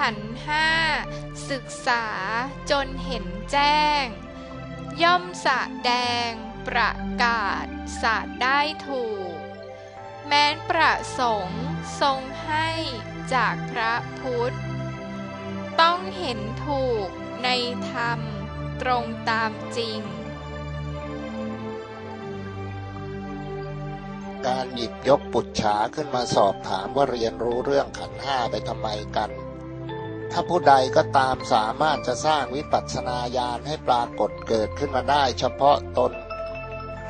ขันห้าศึกษาจนเห็นแจ้ง ย่อมสะแดง ประกาศสาดได้ถูก แม้นประสงค์ทรงให้จากพระพุทธ ต้องเห็นถูกในธรรมตรงตามจริง การหยิบยกปุจฉาขึ้นมาสอบถามว่าเรียนรู้เรื่องขันห้าไปทำไมกัน ถ้าผู้ใดก็ตามสามารถจะสร้างวิปัสสนาญาณให้ปรากฏเกิดขึ้นมาได้ เฉพาะตน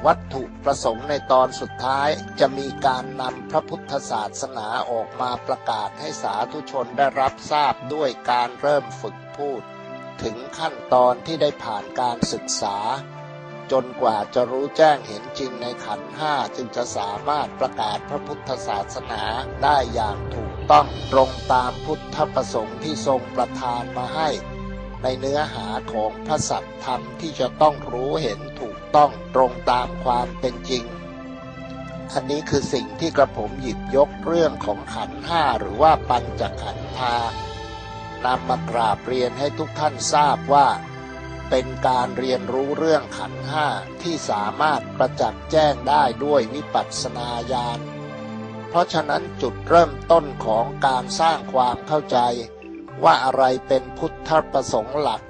วัตถุประสงค์ในตอนสุดท้ายจะมีการนำพระพุทธศาสนาออกมาประกาศให้สาธุชนได้รับทราบด้วยการเริ่มฝึกพูด ถึงขั้นตอนที่ได้ผ่านการศึกษา จนกว่าจะรู้แจ้งเห็นจริงในขันห้าจึงจะสามารถประกาศพระพุทธศาสนาได้อย่างถูก ต้องตรงตามพุทธประสงค์ที่ทรงประทานมาให้ ในเนื้อหาของพระสัตธรรมที่จะต้องรู้เห็นถูกต้องตรงตามความเป็นจริง อันนี้คือสิ่งที่กระผมหยิบยกเรื่องของขันห้าหรือว่าปัญจขันธานำมากราบเรียนให้ทุกท่านทราบว่า เป็นการเรียนรู้เรื่องขันห้าที่สามารถประจักษ์แจ้งได้ด้วยวิปัสสนาญาณ เพราะฉะนั้นจุดเริ่มต้นของการสร้างความเข้าใจ ว่าอะไรเป็นพุทธประสงค์หลัก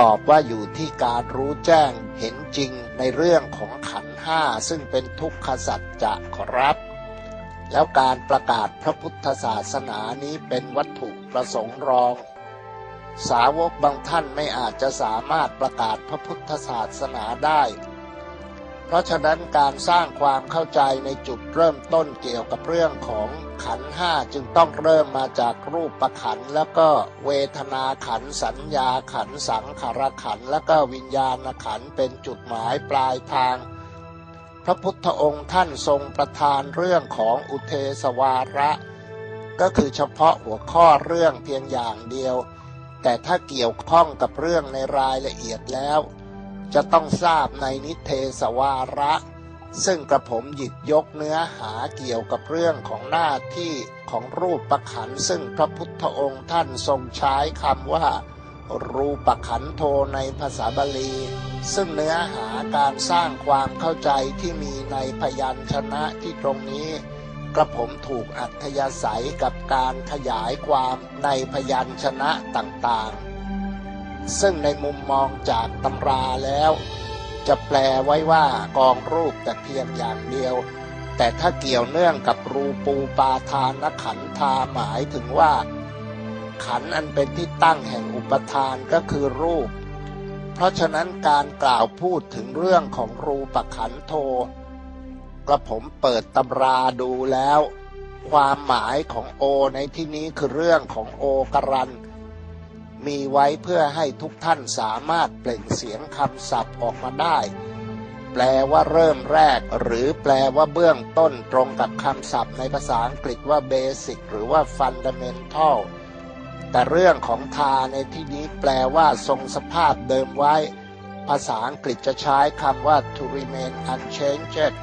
ตอบว่าอยู่ที่การรู้แจ้งเห็นจริงในเรื่องของขันห้าซึ่งเป็นทุกขสัจจะขอรับ แล้วการประกาศพระพุทธศาสนานี้เป็นวัตถุประสงค์รองสาวกบางท่านไม่อาจจะสามารถประกาศพระพุทธศาสนาได้ เพราะฉะนั้นการสร้างความเข้าใจในจุดเริ่มต้นเกี่ยวกับเรื่องของขันห้าจึงต้องเริ่มมาจากรูปประขันแล้วก็เวทนาขันสัญญาขันสังขารขันแล้วก็วิญญาณขันเป็นจุดหมายปลายทาง พระพุทธองค์ท่านทรงประทานเรื่องของอุเทสวาระ ก็คือเฉพาะหัวข้อเรื่องเพียงอย่างเดียว แต่ถ้าเกี่ยวข้องกับเรื่องในรายละเอียดแล้ว จะต้องทราบในนิเทศวาระ ซึ่งกระผมหยิบยกเนื้อหาเกี่ยวกับเรื่องของหน้าที่ของรูปประขันซึ่งพระพุทธองค์ท่านทรงใช้คำว่า รูปขันโทในภาษาบาลี ซึ่งเนื้อหาการสร้างความเข้าใจที่มีในพยัญชนะที่ตรงนี้กระผมถูกอัธยาศัยกับการขยายความในพยัญชนะต่างๆ ซึ่งในมุมมองจากตำราแล้ว จะแปลไว้ว่ากองรูปแต่เพียงอย่างเดียว แต่ถ้าเกี่ยวเนื่องกับรูปูปาทานขันธาหมายถึงว่า ขันอันเป็นที่ตั้งแห่งอุปทานก็คือรูป เพราะฉะนั้นการกล่าวพูดถึงเรื่องของรูปขันโทกระผมเปิดตำราดูแล้ว ความหมายของโอในที่นี้คือเรื่องของโอกรัน มีไว้เพื่อให้ทุกท่านสามารถเปล่งเสียงคำศัพท์ออกมาได้ แปลว่าเริ่มแรก หรือแปลว่าเบื้องต้นตรงกับคำศัพท์ในภาษาอังกฤษว่าเบสิกหรือว่าฟันดัมเมนทัลแต่เรื่องของทาในที่นี้แปลว่าทรงสภาพเดิมไว้ ภาษาอังกฤษจะใช้คำว่า to remain unchanged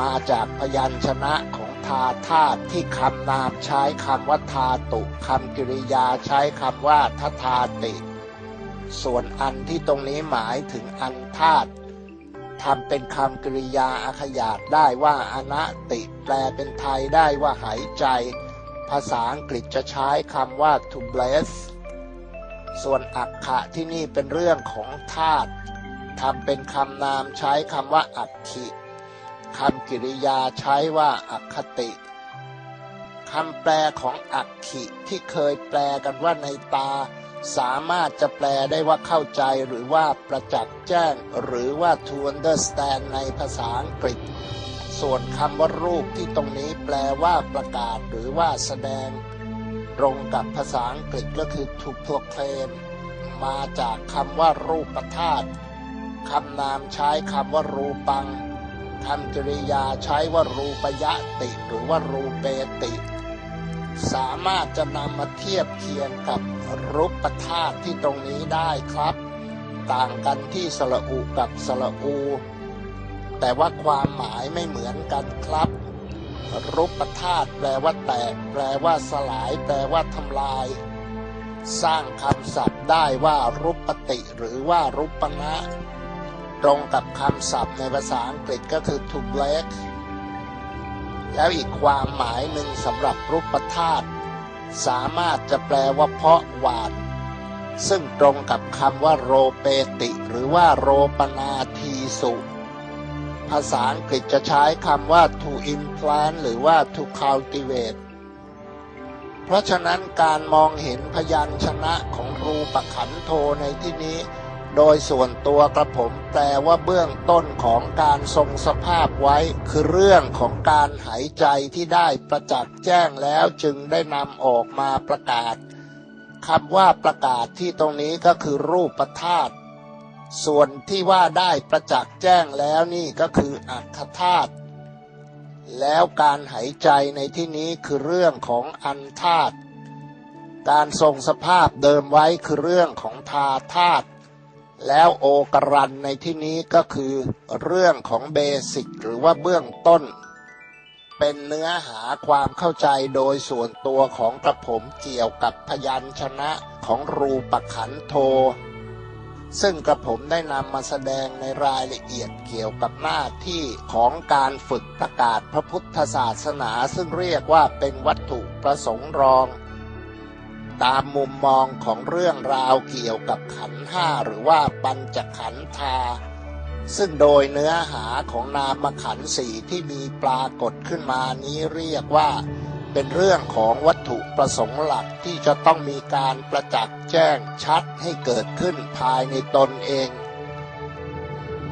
มาจากพยัญชนะของ ทาธาตุที่คำนามใช้คำว่าทาตุคำกริยาใช้คำว่าททาติ ส่วนอันที่ตรงนี้หมายถึงอันธาตุทำเป็นคำกริยาอาขยาตได้ว่าอนะติ แปลเป็นไทยได้ว่าหายใจ ภาษาอังกฤษจะใช้คำว่า to bless ส่วนอักขะที่นี่เป็นเรื่องของธาตุทำเป็นคำนามใช้คำว่าอักขิ คำกริยาใช้ว่าอักขติคำแปลของอักขิที่เคยแปลกันว่าในตา สามารถจะแปลได้ว่าเข้าใจหรือว่าประจักษ์แจ้ง หรือว่า to understand ในภาษาอังกฤษ ส่วนคำว่ารูปที่ตรงนี้แปลว่าประกาศหรือว่าแสดง ตรงกับภาษาอังกฤษก็คือ to proclaim มาจากคำว่ารูปธาตุคำนามใช้คำว่ารูปัง คำกริยาใช้ว่ารูปยะติ หรือว่ารูเปติ สามารถจะนำมาเทียบเคียงกับรูปธาตุที่ตรงนี้ได้ครับ ต่างกันที่สระอุกับสระอู แต่ว่าความหมายไม่เหมือนกันครับรูปธาตุแปลว่าแตก แปลว่าสลาย แปลว่าทำลาย สร้างคำศัพท์ได้ว่ารูปปติหรือว่ารูปนะ ตรงกับคำศัพท์ในภาษาอังกฤษก็คือ to break แล้วอีกความหมายหนึ่งสำหรับรูปธาตุสามารถจะแปลว่าเพาะหวาน ซึ่งตรงกับคำว่าโรเปติ หรือว่าโรปนาทีสุภาษาอังกฤษจะใช้คำว่า to implant หรือว่า to cultivate เพราะฉะนั้นการมองเห็นพยัญชนะของรูปขันโทในที่นี้ โดยส่วนตัวกระผมแปลว่าเบื้องต้นของการทรงสภาพไว้ คือเรื่องของการหายใจที่ได้ประจักษ์แจ้งแล้วจึงได้นำออกมาประกาศคำว่าประกาศที่ตรงนี้ก็คือรูปธาตุส่วนที่ว่าได้ประจักษ์แจ้งแล้วนี่ก็คืออัคธาตุแล้วการหายใจในที่นี้คือเรื่องของอันธาตุการทรงสภาพเดิมไว้คือเรื่องของทาธาตุ แล้วโอกรันในที่นี้ก็คือเรื่องของเบสิกหรือว่าเบื้องต้น เป็นเนื้อหาความเข้าใจโดยส่วนตัวของกระผมเกี่ยวกับพยัญชนะของรูปขันโท ซึ่งกระผมได้นำมาแสดงในรายละเอียดเกี่ยวกับหน้าที่ของการฝึกประกาศพระพุทธศาสนา ซึ่งเรียกว่าเป็นวัตถุประสงค์รอง ตามมุมมองของเรื่องราวเกี่ยวกับขันห้าหรือว่าปัญจขันธา ซึ่งโดยเนื้อหาของนามขันสีที่มีปรากฏขึ้นมานี้เรียกว่า เป็นเรื่องของวัตถุประสงค์หลักที่จะต้องมีการประจักษ์แจ้งชัดให้เกิดขึ้นภายในตนเอง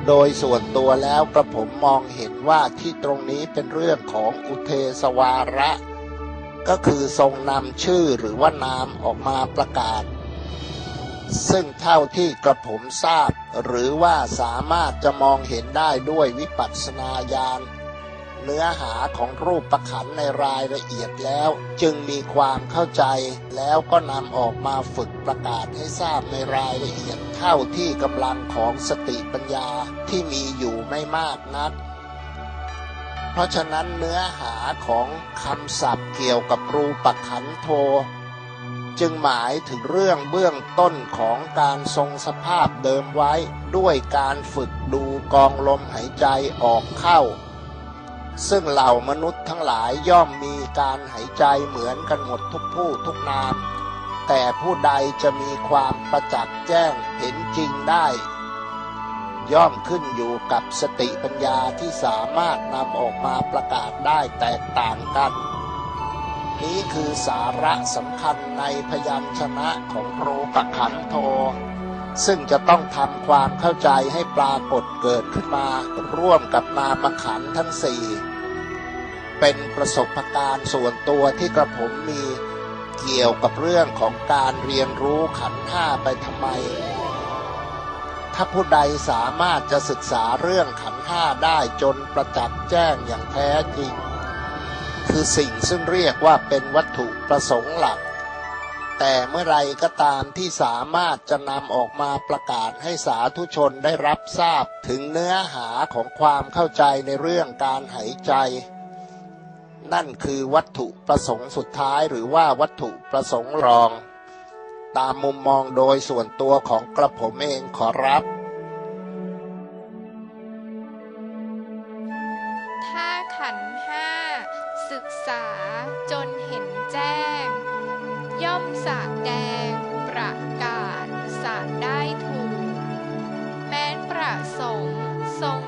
โดยส่วนตัวแล้วกระผมมองเห็นว่าที่ตรงนี้เป็นเรื่องของอุเทสวาระ ก็คือทรงนำชื่อหรือว่านามออกมาประกาศ ซึ่งเท่าที่กระผมทราบ หรือว่าสามารถจะมองเห็นได้ด้วยวิปัสสนาญาณเนื้อหาของรูปประขันในรายละเอียดแล้ว จึงมีความเข้าใจ แล้วก็นำออกมาฝึกประกาศให้ทราบในรายละเอียด เท่าที่กำลังของสติปัญญาที่มีอยู่ไม่มากนัก เพราะฉะนั้นเนื้อหาของคำศัพท์เกี่ยวกับรูปขันโท จึงหมายถึงเรื่องเบื้องต้นของการทรงสภาพเดิมไว้ด้วยการฝึกดูกองลมหายใจออกเข้า ซึ่งเหล่ามนุษย์ทั้งหลายย่อมมีการหายใจเหมือนกันหมดทุกผู้ทุกนามแต่ผู้ใดจะมีความประจักษ์แจ้งเห็นจริงได้ ย่อมขึ้นอยู่กับสติปัญญาที่สามารถนำออกมาประกาศได้แตกต่างกัน นี้คือสาระสำคัญในพยัญชนะของรูปขันโท ซึ่งจะต้องทำความเข้าใจให้ปรากฏเกิดขึ้นมาร่วมกับนามขันทั้งสี่เป็นประสบการณ์ส่วนตัวที่กระผมมีเกี่ยวกับเรื่องของการเรียนรู้ขันห้าไปทำไม ถ้าผู้ใดสามารถจะศึกษาเรื่องขันห้าได้จนประจักษ์แจ้งอย่างแท้จริง คือสิ่งซึ่งเรียกว่าเป็นวัตถุประสงค์หลัก แต่เมื่อไรก็ตามที่สามารถจะนำออกมาประกาศให้สาธุชนได้รับทราบถึงเนื้อหาของความเข้าใจในเรื่องการหายใจ นั่นคือวัตถุประสงค์สุดท้ายหรือว่าวัตถุประสงค์รอง ตามมุมมองโดยส่วนตัวของกระผมเองขอรับ ถ้าขันห้า ศึกษาจนเห็นแจ้ง ย่อมสาแดง ประกาศสาได้ถูก แม้นประสงค์ทรง